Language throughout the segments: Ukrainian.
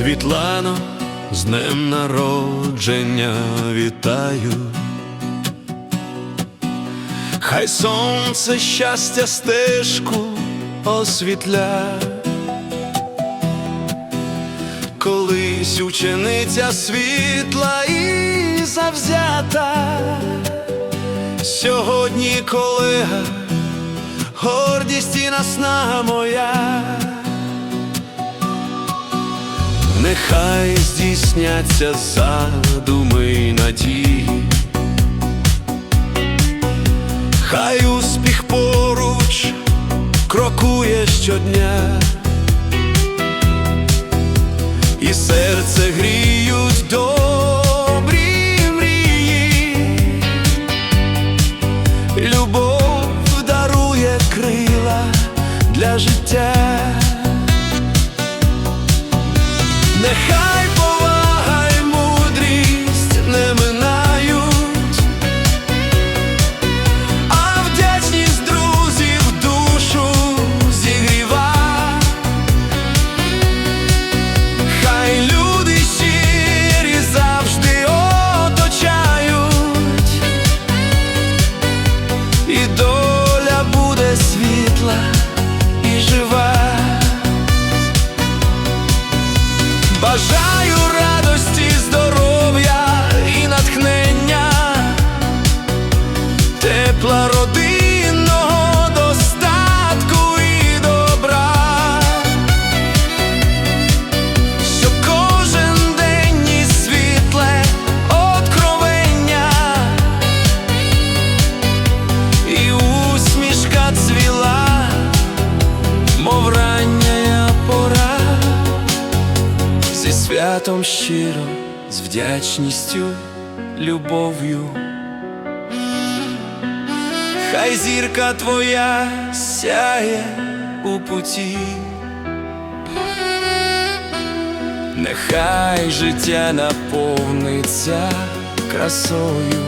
Світлано, з днем народження вітаю. Хай сонце щастя стежку освітля. Колись учениця світла і завзята, сьогодні колега, гордість і наснага моя. Нехай здійсняться задуми надії, хай успіх поруч крокує щодня, і серце гріють добрі любов дарує крила для життя. Світла і жива. Бажаю святом щиро, з вдячністю, любов'ю. Хай зірка твоя сяє у путі, нехай життя наповниться красою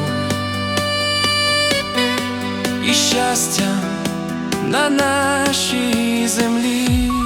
і щастям на нашій землі.